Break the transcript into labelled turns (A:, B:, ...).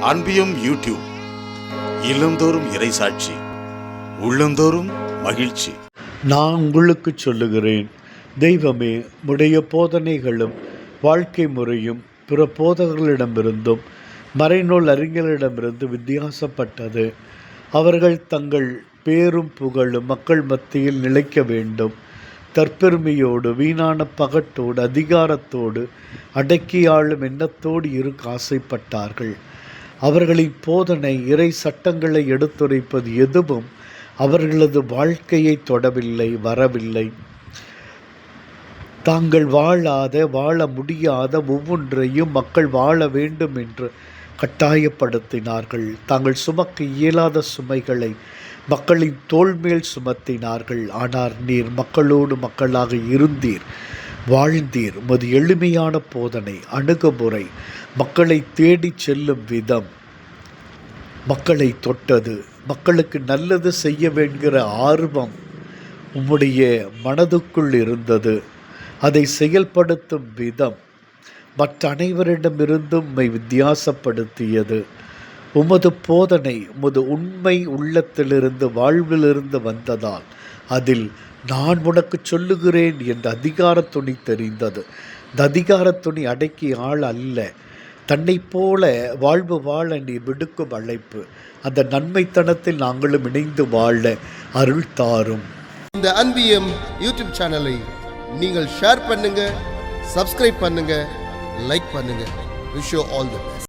A: அன்பியும் YouTube இல்லந்தோறும் இறைசாட்சி உள்ளந்தோறும் மகிழ்ச்சி.
B: நான் உங்களுக்கு சொல்லுகிறேன். தெய்வமே உடைய போதனைகளும் வாழ்க்கை முறையும் பிற போதகர்களிடமிருந்தும் மறைநூல் அறிஞர்களிடமிருந்து வித்தியாசப்பட்டது. அவர்கள் தங்கள் பேரும் புகழும் மக்கள் மத்தியில் நிலைக்க வேண்டும். தற்பெருமையோடு வீணான பகட்டோடு அதிகாரத்தோடு அடக்கி ஆளும் எண்ணத்தோடு இருக்க ஆசைப்பட்டார்கள். அவர்களின் போதனை இறை சட்டங்களை எடுத்துரைப்பது எதுவும் அவர்களது வாழ்க்கையை தொடவில்லை வரவில்லை. தாங்கள் வாழாத வாழ முடியாத ஒவ்வொன்றையும் மக்கள் வாழ வேண்டும் என்று கட்டாயப்படுத்தினார்கள். தாங்கள் சுமக்க இயலாத சுமைகளை மக்களின் தோல்மேல் சுமத்தினார்கள். ஆனால் நீர் மக்களோடு மக்களாக இருந்தீர். வாழ்ந்தீர். உமது எளிமையான போதனை அணுகுமுறை மக்களை தேடிச் செல்லும் விதம். மக்களை தொட்டது மக்களுக்கு நல்லது செய்ய வேண்கிற ஆர்வம் உம்முடைய மனதுக்குள் இருந்தது. அதை செயல்படுத்தும் விதம் மற்ற அனைவரிடமிருந்தும் உம்மை வித்தியாசப்படுத்தியது. உமது போதனை உமது உண்மை உள்ளத்திலிருந்து வாழ்விலிருந்து வந்ததால் அதில் நான் உனக்கு சொல்லுகிறேன் என்ற அதிகாரத்துணி தெரிந்தது. இந்த அதிகாரத் துணி அடக்கி ஆள் அல்ல. தன்னைப் போல வாழ்வு வாழ நீ விடுக்கும் அழைப்பு. அந்த நன்மைத்தனத்தில் நாங்களும் இணைந்து வாழ அருள் தாரும்.
C: இந்த அன்பியம் யூடியூப் சேனலை நீங்கள் ஷேர் பண்ணுங்க சப்ஸ்கிரைப் பண்ணுங்க லைக் பண்ணுங்க. Wish all the best